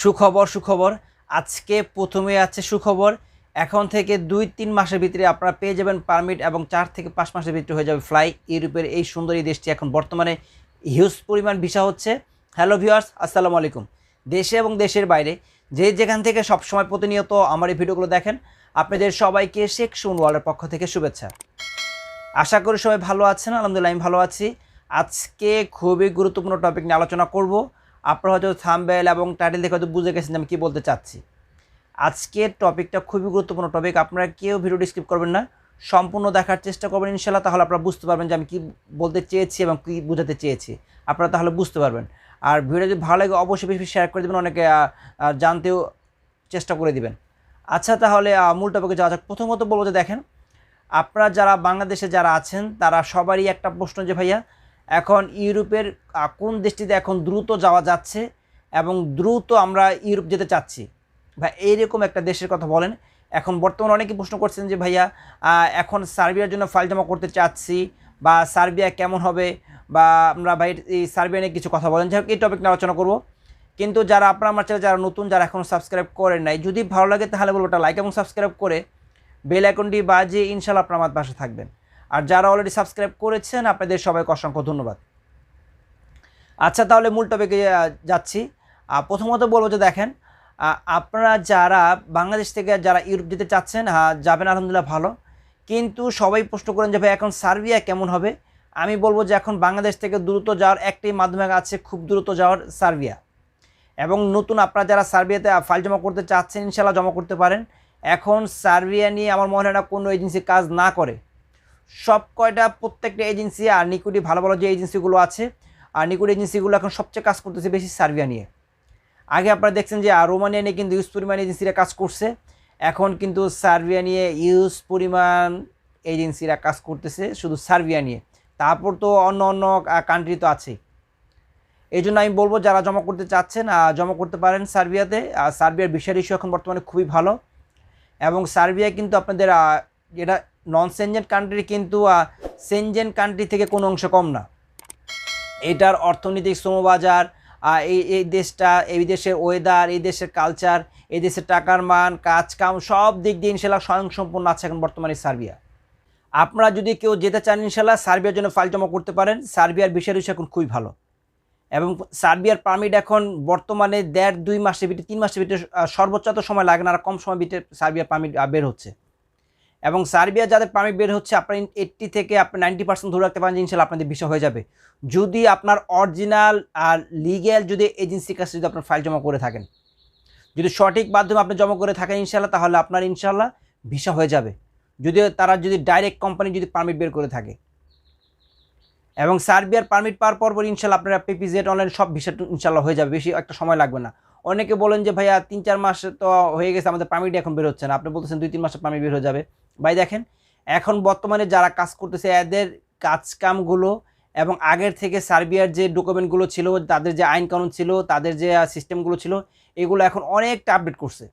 সুখবর সুখবর। আজকে প্রথমে আছে সুখবর। এখন থেকে দুই, তিন মাসের ভিতরে আপনারা পেয়ে যাবেন পারমিট এবং চার থেকে পাঁচ মাসের ভিতরে হয়ে যাবে ফ্লাই। ইউরোপের এই সুন্দরী দেশটি এখন বর্তমানে হিউজ পরিমাণ ভিসা হচ্ছে। হ্যালো ভিউয়ার্স আসসালামু আলাইকুম। দেশে এবং দেশের বাইরে যে যেখান থেকে সবসময় প্রতিনিয়ত আমার এই ভিডিওগুলো দেখেন, আপনাদের সবাইকে শেখ সুন ওয়ার্ল্ডের পক্ষ থেকে শুভেচ্ছা। আশা করি সবাই ভালো আছেন, আলহামদুলিল্লাহ আমি ভালো আছি। আজকে খুবই গুরুত্বপূর্ণ টপিক নিয়ে আলোচনা করব। আপনারা হয়তো থামবেল এবং টাইটেল দেখে হয়তো বুঝে গেছেন আমি কী বলতে চাচ্ছি। আজকের টপিকটা খুবই গুরুত্বপূর্ণ টপিক আপনারা কেউ ভিডিওটি স্কিপ করবেন না। সম্পূর্ণ দেখার চেষ্টা করবেন ইনশাল্লাহ তাহলে আপনারা বুঝতে পারবেন যে আমি কী বলতে চেয়েছি এবং কী বোঝাতে চেয়েছি। আপনারা তাহলে বুঝতে পারবেন। আর ভিডিও যদি ভালো লাগে, অবশ্যই বেশি শেয়ার করে দেবেন, অনেকে জানতেও চেষ্টা করে দিবেন। আচ্ছা তাহলে মূল টপিকে যাওয়া যাক। প্রথমত বলব যে দেখেন, আপনারা যারা বাংলাদেশে যারা আছেন, তারা সবারই একটা প্রশ্ন যে ভাইয়া এখন ইউরোপের কোন দেশটিতে এখন দ্রুত যাওয়া যাচ্ছে এবং দ্রুত আমরা ইউরোপ যেতে চাচ্ছি? ভাই, এইরকম একটা দেশের কথা বলেন। এখন বর্তমানে অনেকে প্রশ্ন করছেন যে, ভাইয়া এখন সার্বিয়ার জন্য ফাইল জমা করতে চাচ্ছি বা সার্বিয়া কেমন হবে? বা আমরা, ভাই, এই সার্বিয়া নিয়ে কিছু কথা বলেন। যাই হোক, এই টপিক নিয়ে আলোচনা করব। কিন্তু যারা আপনারা আমার চ্যানেল যারা নতুন, যারা এখন সাবস্ক্রাইব করেন নাই, যদি ভালো লাগে তাহলে বলব একটা লাইক এবং সাবস্ক্রাইব করে বেল আইকনটি বাজিয়ে ইনশাল্লাহ আপনার আমার পাশে থাকবেন। আর যারা অলরেডি সাবস্ক্রাইব করেছেন, আপনাদের সবাইকে অসংখ্য ধন্যবাদ। আচ্ছা তাহলে মূল টপিকে যাচ্ছি। প্রথমত বলব যে দেখেন আপনারা যারা বাংলাদেশ থেকে যারা ইউরোপ যেতে চাচ্ছেন যাবেন আলহামদুলিল্লাহ ভালো। কিন্তু সবাই প্রশ্ন করেন যে, ভাই, এখন সার্বিয়া কেমন হবে? আমি বলব যে, এখন বাংলাদেশ থেকে দ্রুত যাওয়ার একটি মাধ্যমে আছে, খুব দ্রুত যাওয়ার সার্বিয়া। এবং নতুন আপনারা যারা সার্বিয়াতে ফাইল জমা করতে চাচ্ছেন ইনশাল্লাহ জমা করতে পারেন। এখন সার্বিয়া নিয়ে আমার মনে হয় না কোনো এজেন্সি কাজ না করে। সব কয়টা প্রত্যেকটা এজেন্সি আর নিকুডি ভালো ভালো যে এজেন্সিগুলো আছে, আর নিকুড এজেন্সিগুলো এখন সবচেয়ে কাজ করতেছে বেশি সার্বিয়া নিয়ে। আগে আপনারা দেখছেন যে, আর রোমানিয়া নিয়ে কিন্তু ইউজ পরিমাণ এজেন্সিরা কাজ করছে। এখন কিন্তু সার্বিয়া নিয়ে ইউজ পরিমাণ এজেন্সিরা কাজ করতেছে শুধু সার্বিয়া নিয়ে। তারপর তো অন্য অন্য কান্ট্রি তো আছেই। এই জন্য আমি বলব, যারা জমা করতে চাচ্ছেন জমা করতে পারেন সার্বিয়াতে। সার্বিয়ার বিষয় ইস্যু এখন বর্তমানে খুবই ভালো। এবং সার্বিয়া কিন্তু আপনাদের এটা নন সেনজেন কান্ট্রি কিন্তু সেনজেন কান্ট্রি থেকে কোনো অংশ কম না। এটার অর্থনৈতিক শ্রমবাজার এই এই দেশটা, এই দেশের ওয়েদার এই দেশের কালচার এই দেশের টাকার মান, কাজ কাম, সব দিক দিয়ে ইনশাল্লাহ স্বয়ংসম্পূর্ণ আছে এখন বর্তমানে সার্বিয়া। আপনারা যদি কেউ যেতে চান ইনশাল্লাহ, সার্বিয়ার জন্য ফাইল জমা করতে পারেন। সার্বিয়ার বিষয় ইস্যু এখন খুবই ভালো। এবং সার্বিয়ার পারমিট এখন বর্তমানে দেড়, দুই মাসের ভিতরে, তিন মাসের ভিতরে সর্বোচ্চ তো সময় লাগে না, আর কম সময় ভিতরে সার্বিয়ার পারমিট বের হচ্ছে। এবং সার্বিয়া যাদের পারমিট বের হচ্ছে, আপনার এইট্টি থেকে আপনি নাইনটি পার্সেন্ট ধরে রাখতে পারেন ইনশাল্লাহ আপনাদের বিষয় হয়ে যাবে। যদি আপনার অরিজিনাল আর লিগ্যাল যদি এজেন্সির কাছে যদি আপনার ফাইল জমা করে থাকেন। যদি সঠিক মাধ্যমে আপনি জমা করে থাকেন ইনশাল্লাহ, তাহলে আপনার ইনশাল্লাহ ভিসা হয়ে যাবে। যদি তারা যদি ডাইরেক্ট কোম্পানি যদি পারমিট বের করে থাকে। এবং সার্বিয়ার পারমিট পাওয়ার পর ইনশাল্লাহ আপনারা পিপিজেড অনলাইন সব ভিসা ইনশাল্লাহ হয়ে যাবে, বেশি একটা সময় লাগবে না। অনেকে বলেন যে, ভাইয়া, তিন, চার মাস তো হয়ে গেছে, আমাদের পারমিট এখন বের হচ্ছে না। আপনি বলতেছেন দুই, তিন মাসে পারমিট বের হয়ে যাবে। ভাই, দেখেন, এখন বর্তমানে যারা কাজ করতেছে, এদের কাজ কামগুলো এবং আগের থেকে সার্বিয়ার যে ডকুমেন্টগুলো ছিল, তাদের যে আইন কানুন ছিল, তাদের যে সিস্টেমগুলো ছিল, এগুলো এখন অনেকটা আপডেট করছে।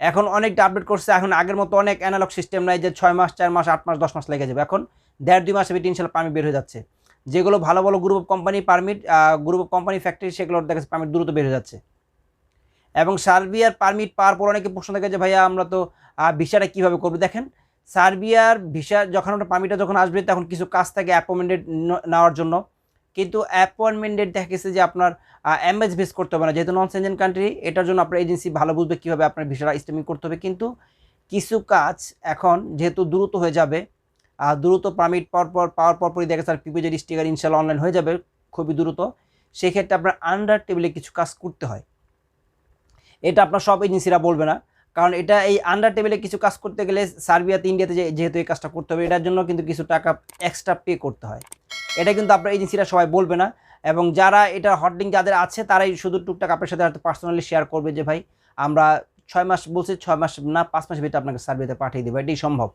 এখন অনেকটা আপডেট করছে, এখন আগের মতো অনেক অ্যানালগ সিস্টেম নাই যে, ছয় মাস, চার মাস, আট মাস, দশ মাস লেগে যাবে। এখন দেড়, দুই মাসে ভিতরে ইনশাল্লাহ পারমিট বের হয়ে যাচ্ছে। যেগুলো ভালো ভালো group of company permit group of company factory সেগুলোর দেখা পারমিট দ্রুত বের হয়ে যাচ্ছে। এবং সার্বিয়ার পারমিট পাওয়ার পর অনেকে প্রশ্ন থাকে যে, ভাইয়া, আমরা তো ভিসাটা কীভাবে করব? দেখেন, সার্বিয়ার ভিসা যখন ওটা পারমিটটা যখন আসবে, তখন কিছু কাজ থাকে অ্যাপয়েন্টমেন্ট নেওয়ার জন্য। কিন্তু অ্যাপয়েন্টমেন্টের দেখা গেছে যে, আপনার এমএস বেস করতে হবে না। যেহেতু নন সেনজেন কান্ট্রি এটার জন্য আপনার এজেন্সি ভালো বুঝবে কীভাবে আপনার ভিসাটা স্টেমিং করতে হবে। কিন্তু কিছু কাজ এখন যেহেতু দ্রুত হয়ে যাবে আর দ্রুত পারমিট পাওয়ার পর পাওয়ার পর পরই দেখা যাচ্ছে পিপিজেড স্টিকার ইনশাল্লাহ অনলাইন হয়ে যাবে, খুবই দ্রুত। সেক্ষেত্রে আপনার আন্ডার টেবিলে কিছু কাজ করতে হয়। এটা আপনার সব এজেন্সিরা বলবে না। কারণ এটা এই আন্ডার টেবিলে কিছু কাজ করতে গেলে সার্বিয়াতে ইন্ডিয়াতে যেহেতু এই কাজটা করতে হবে, এটার জন্য কিন্তু কিছু টাকা এক্সট্রা পে করতে হয়। এটা কিন্তু আপনার এজেন্সিরা সবাই বলবে না। এবং যারা এটা হটলিং যাদের আছে, তারাই শুধু টুকটাক আপনার সাথে হয়তো পার্সোনালি শেয়ার করবে যে, ভাই, আমরা ছয় মাস বলছি, ছয় মাস না, পাঁচ মাসের ভিতরে আপনাকে সার্বিয়াতে পাঠিয়ে দেবো। এটাই সম্ভব।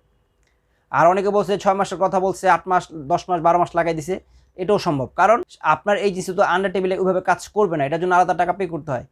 আর অনেকে বলছে, ছয় মাসের কথা বলছে, আট মাস, দশ মাস, বারো মাস লাগাই দিছে। এটাও সম্ভব। কারণ আপনার এজেন্সি তো আন্ডার টেবিলে ওইভাবে কাজ করবে না। এটার জন্য আলাদা টাকা পে করতে হয়।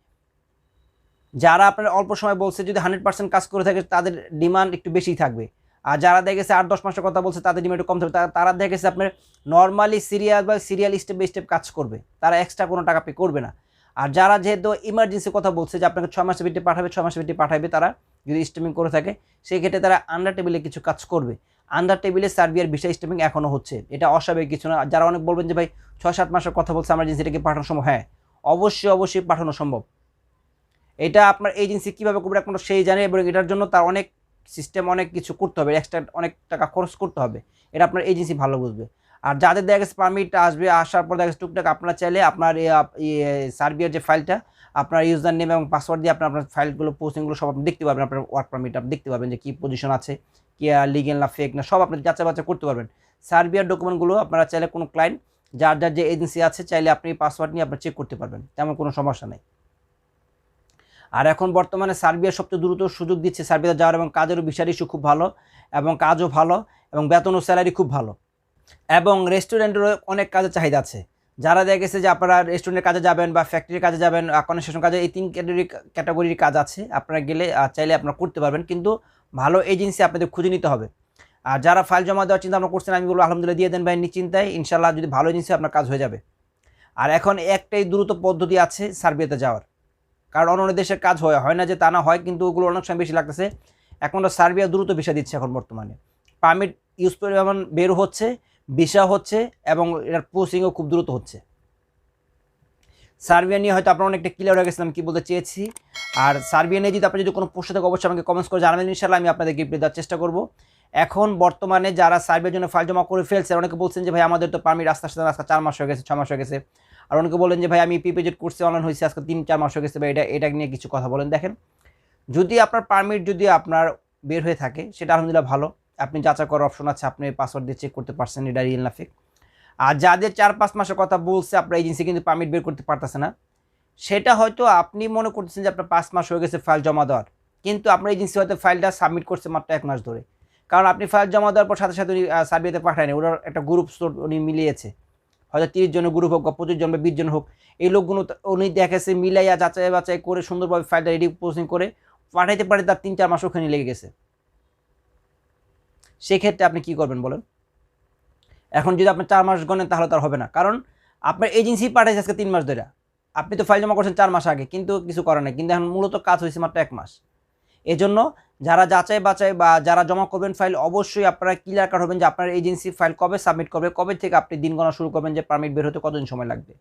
যারা আপনার অল্প সময় বলছে, যদি হান্ড্রেড পার্সেন্ট কাজ করে থাকে, তাদের ডিমান্ড একটু বেশিই থাকবে। আর যারা দেখেছে আট, দশ মাসের কথা বলছে, তাদের ডিমান্ড কম থাকবে। তারা দেখেছে আপনার নর্মালি সিরিয়াল বা সিরিয়াল স্টেপ বাই স্টেপ কাজ করবে। তারা এক্সট্রা কোনো টাকা পে করবে না। আর যারা যেহেতু ইমার্জেন্সি কথা বলছে, যে আপনাকে ছয় মাসের ভিত্তি পাঠাবে, ছয় মাসের ভিত্তি পাঠাবে তারা যদি স্টেমিং করে থাকে, সেই ক্ষেত্রে তারা আন্ডার টেবিলে কিছু কাজ করবে। আন্ডার টেবিলে সার্বিয়ার ভিসা স্টেমিং এখনও হচ্ছে। এটা অস্বাভাবিক কিছু না। যারা অনেক বলবেন যে, ভাই, ছয়, সাত মাসের কথা বলছে এমার্জেন্সিটাকে পাঠানো সম্ভব? হ্যাঁ অবশ্যই অবশ্যই পাঠানো সম্ভব। এটা আপনার এজেন্সি কীভাবে করবে একমাত্র সেই জানে এবং এটার জন্য তার অনেক সিস্টেম অনেক কিছু করতে হবে। এক্সট্রা অনেক টাকা খরচ করতে হবে। এটা আপনার এজেন্সি ভালো বুঝবে। আর যাদের দেখা গেছে পারমিট আসবে, আসার পর দেখা গেছে টুকটাক আপনারা চাইলে আপনার সার্বিয়ার যে ফাইলটা আপনার ইউজার নেম এবং পাসওয়ার্ড দিয়ে আপনার আপনার ফাইলগুলো পোস্টিংগুলো সব আপনি দেখতে পাবেন আপনার ওয়ার্ক পারমিট আপনি দেখতে পাবেন যে কী পজিশন আছে, কি লিগেল না ফেক না, সব আপনি যাচাই বাচ্চা করতে পারবেন। সার্বিয়ার ডকুমেন্টগুলো আপনারা চাইলে কোনো ক্লায়েন্ট যার যার যে এজেন্সি আছে, চাইলে আপনি পাসওয়ার্ড নিয়ে আপনার চেক করতে পারবেন। তেমন কোনো সমস্যা নেই। আর এখন বর্তমানে সার্বিয়া সবচেয়ে দ্রুত সুযোগ দিচ্ছে সার্বিয়া যাওয়ার এবং কাজেরও বিষয় ইস্যু খুব ভালো এবং কাজও ভালো এবং বেতন ও স্যালারি খুব ভালো। এবং রেস্টুরেন্টেরও অনেক কাজের চাহিদা আছে। যারা দেখা গেছে যে আপনারা রেস্টুরেন্টের কাজে যাবেন বা ফ্যাক্টরির কাজে যাবেন কনস্ট্রাকশন কাজে, এই তিন ক্যাটাগরি ক্যাটাগরির কাজ আছে। আপনারা গেলে চাইলে আপনারা করতে পারবেন। কিন্তু ভালো এজেন্সি আপনাদের খুঁজে নিতে হবে। আর যারা ফাইল জমা দেওয়ার চিন্তা ভাবনা করছেন, আমি বলব আলহামদুলিল্লাহ দিয়ে দেন ভাই, নিশ্চিন্তায়। ইনশাল্লাহ যদি ভালো এজেন্সি আপনার কাজ হয়ে যাবে। আর এখন একটাই দ্রুত পদ্ধতি আছে সার্বিয়াতে যাওয়ার। কারণ অন্য দেশের কাজ হয় হয় না যে তা না হয়, কিন্তু ওগুলো অনেক সময় বেশি লাগতেছে। এখন সার্বিয়া দ্রুত ভিসা দিচ্ছে এখন বর্তমানে। পারমিট ইউজ পরিমাণ বের হচ্ছে, ভিসা হচ্ছে এবং এটার প্রসেসিংও খুব দ্রুত হচ্ছে। সার্বিয়া নিয়ে হয়তো আপনার অনেকটা ক্লিয়ার হয়ে গেছিলাম কি বলতে চেয়েছি। আর সার্বিয়া নিয়ে যদি আপনি যদি কোনো প্রশ্ন থাকে, অবশ্যই আমাকে কমেন্টস করে জানাবেন ইনশাল্লাহ আমি আপনাদের গিফট দেওয়ার চেষ্টা করব। এখন বর্তমানে যারা সার্বিয়ার জন্য ফাইল জমা করে ফেলছে, অনেকে বলছেন যে, ভাই, আমাদের তো পারমিট আস্তে আস্তে আজকে চার মাস হয়ে গেছে, ছ মাস হয়ে গেছে। আর অনেকে বলেন যে, ভাই, আমি পিপিজেড কোর্সে অনলাইন হয়েছে, আজকে তিন, চার মাস হয়ে গেছে বা এটা এটা নিয়ে কিছু কথা বলেন। দেখেন, যদি আপনার পারমিট যদি আপনার বের হয়ে থাকে, সেটা আলহামদুলিল্লাহ ভালো। আপনি যাচাই করার অপশন আছে, আপনি পাসওয়ার্ড দিয়ে চেক করতে পারছেন, এটা রিয়েল না fake। আর যাদের চার, পাঁচ মাসের কথা বলছে, আপনার এজেন্সি কিন্তু পারমিট বের করতে পারতেছে না। সেটা হয়তো আপনি মনে করতেছেন যে, আপনার পাঁচ মাস হয়ে গেছে ফাইল জমা দেওয়ার। কিন্তু আপনার এজেন্সি হয়তো ফাইলটা সাবমিট করছে মাত্র এক মাস ধরে। কারণ আপনি ফাইল জমা দেওয়ার পর সাথে সাথে উনি সার্ভিতে পাঠায়নি, ওনার একটা গ্রুপ স্টোর উনি মিলিয়েছে। হয়তো তিরিশ জনের গ্রুপ হোক বা পঁচিশ জন বা বিশ জন হোক, এই লোকগুলো উনি দেখেছে, মিলাইয়া যাচাই বাছাই করে সুন্দরভাবে ফাইলটা রেডি প্রসেসিং করে পাঠাইতে পারে, তার তিন চার মাস ওখানে লেগে গেছে। সেক্ষেত্রে আপনি কি করবেন বলেন? এখন যদি আপনি চার মাস গণেন, তাহলে তার হবে না। কারণ আপনার এজেন্সি পাঠাইছে আজকে তিন মাস ধরে। আপনি তো ফাইল জমা করছেন চার মাস আগে, কিন্তু কিছু করার নেই। কিন্তু এখন মূলত কাজ হয়েছে মাত্র এক মাস। এজন্য যারা যাচাই বাছাই বা যারা জমা করবেন ফাইল অবশ্যই আপনারা ক্লিয়ার কাট হবেন যে আপনার এজেন্সি ফাইল কবে সাবমিট করবে, কবে থেকে আপনি দিন গণনা শুরু করবেন যে পারমিট বের হতে কতদিন সময় লাগবে।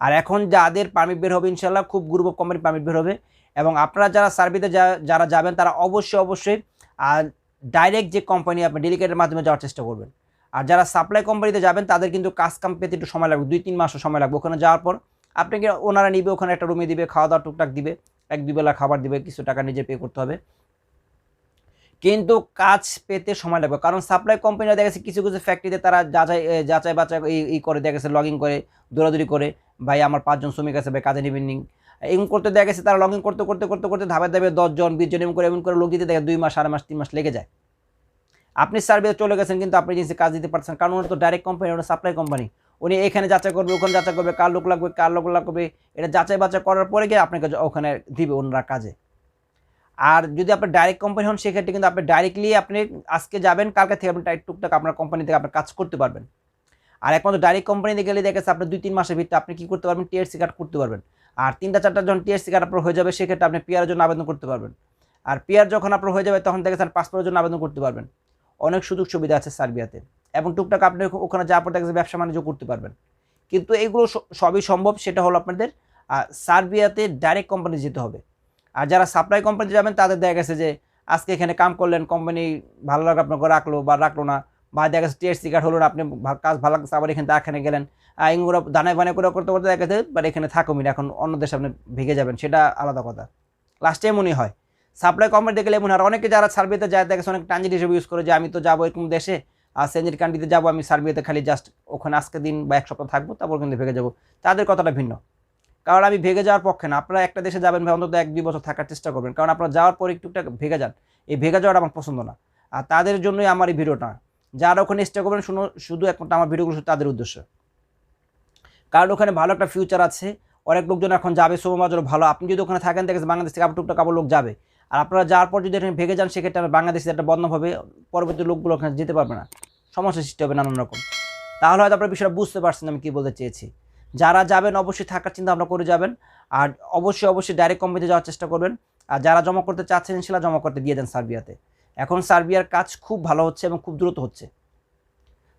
আর এখন যাদের পারমিট বের হবে ইনশাল্লাহ খুব গ্রুপ অফ কোম্পানি পারমিট বের হবে এবং আপনারা যারা সার্ভিতে যারা যাবেন তারা অবশ্যই অবশ্যই ডাইরেক্ট যে কোম্পানি আপনি ডেলিকেটের মাধ্যমে যাওয়ার চেষ্টা করবেন। আর যারা সাপ্লাই কোম্পানিতে যাবেন, তাদের কিন্তু কাজ কাম পেতে একটু সময় লাগবে দুই তিন মাসও সময় লাগবে। ওখানে যাওয়ার পর আপনাকে ওনারা নিবে, ওখানে একটা রুমে দিবে খাওয়া দাওয়া টুকটাক দিবে, এক দুবেলা খাবার দিবে, কিছু টাকা নিজে পে করতে হবে। কিন্তু কাজ পেতে সময় লাগবে। কারণ সাপ্লাই কোম্পানিরা দেখা গেছে কিছু কিছু ফ্যাক্টরিতে তারা যাচাই যাচাই এই- এই করে, দেখা গেছে লগ করে, দৌড়াদৌড়ি করে, ভাই, আমার পাঁচজন শ্রমিক আছে, ভাই, কাজে নেবেন নি। এরকম করতে দেখা গেছে তারা লগ করতে করতে করতে করতে ধাপে ধাপে দশজন বিশজন এমন করে এমন করে লোক দিতে দেখে দুই মাস আড়াই মাস, তিন মাস লেগে যায়। আপনি সার্ভে চলে গেছেন কিন্তু আপনি এজেন্সি কাজ দিতে পারছেন কারণ ওটা তো ডাইরেক্ট কোম্পানি ওটা সাপ্লাই কোম্পানি উনি এখানে যাচাই করবে, ওখানে যাচাই করবে, কার লোক লাগবে, কার লোক লাগবে, এটা যাচাই বাচাই করার পরে গিয়ে আপনাকে ওখানে দিবে ওনারা কাজে। আর যদি আপনার ডাইরেক্ট কোম্পানি হন, সেক্ষেত্রে কিন্তু আপনি ডাইরেক্টলি আপনি আজকে যাবেন, কালকে থেকে আপনি টুকটাক আপনার কোম্পানি থেকে আপনার কাজ করতে পারবেন। আর একমাত্র ডাইরেক্ট কোম্পানিতে গেলে দেখা যাচ্ছে আপনি দুই তিন মাসের ভিতরে আপনি কী করতে পারবেন? টিএসসি কার্ড করতে পারবেন। আর তিনটা, চারটা যখন টিএসসি কার্ড আপনার হয়ে যাবে, সেক্ষেত্রে আপনি পিআর জন্য আবেদন করতে পারবেন। আর পিআর যখন আপনার হয়ে যাবে, তখন দেখা যাচ্ছে পাসপোর্টের জন্য আবেদন করতে পারবেন। অনেক সুযোগ সুবিধা আছে সার্বিয়াতে। এবং টুকটাক আপনি ওখানে যাওয়ার পর দেখা ব্যবসা বাণিজ্য করতে পারবেন। কিন্তু এগুলো স- সবই সম্ভব, সেটা হলো আপনাদের সার্বিয়াতে ডাইরেক্ট কোম্পানি যেতে হবে। আর যারা সাপ্লাই কোম্পানিতে যাবেন, তাদের দেখা গেছে যে আজকে এখানে কাম করলেন কোম্পানি ভালো লাগে আপনাকে, রাখল বা রাখল না। বা দেখা গেছে টিএসসি কার্ড হলো না, আপনি কাজ ভালো লাগছে, আবার এখানে এখানে গেলেন। এগুলো দানায় বানায় করে করতে করতে দেখা গেছে বাট এখানে থাকুমিন এখন অন্য দেশে আপনি ভেগে যাবেন, সেটা আলাদা কথা। লাস্টে এমনই হয়। সাপ্লাই কোম্পানিতে গেলে এমন আর অনেকে যারা সার্বিয়াতে যায়, দেখা গেছে অনেক ট্রানজিট হিসেবে ইউজ করে যে, আমি তো যাব এরকম দেশে, আর সেঞ্জির কান্ট্রিতে যাব, আমি সার্বিয়াতে খালি জাস্ট ওখানে আজকে দিন বা এক সপ্তাহ থাকব, তারপর কিন্তু ভেগে যাব। তাদের কথাটা ভিন্ন। কারণ আমি ভেগে যাওয়ার পক্ষে না। আপনারা একটা দেশে যাবেন ভাই, অন্তত এক দুই বছর থাকার চেষ্টা করবেন। কারণ আপনারা যাওয়ার পর একটুটা ভেগে যান। এই ভেগে যাওয়াটা আমার পছন্দ না। আর তাদের জন্যই আমার এই ভিডিওটা। যারা ওখানে চেষ্টা করবেন, শুনো, শুধু একমাত্র আমার ভিডিওগুলো শুধু তাদের উদ্দেশ্য। কারণ ওখানে ভালো একটা ফিউচার আছে। অনেক লোকজন এখন যাবে সোমাজের ভালো। আপনি যদি ওখানে থাকেন দেখেন বাংলাদেশ থেকে আবার টুকটাক আবার লোক যাবে। আর আপনারা যাওয়ার পর যদি এখানে ভেগে যান, সেক্ষেত্রে আমার বাংলাদেশে একটা বদনাম হবে। পরবর্তী লোকগুলো ওখানে যেতে পারবে না। সমস্যা সৃষ্টি হবে নানান রকম। তাহলে হয়তো আপনার বিষয়টা বুঝতে পারছেন আমি কী বলতে চেয়েছি। যারা যাবেন অবশ্যই থাকার চিন্তা ভাবনা করে যাবেন। আর অবশ্যই অবশ্যই ডাইরেক্ট কোম্পানিতে যাওয়ার চেষ্টা করবেন। আর যারা জমা করতে চাচ্ছেন সেটা জমা করতে দিয়ে দেন সার্বিয়াতে। এখন সার্বিয়ার কাজ খুব ভালো হচ্ছে এবং খুব দ্রুত হচ্ছে।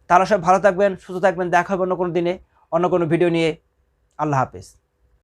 তারা সব ভালো থাকবেন, সুস্থ থাকবেন। দেখা হবে অন্য কোনো দিনে, অন্য কোনো ভিডিও নিয়ে। আল্লাহ হাফেজ।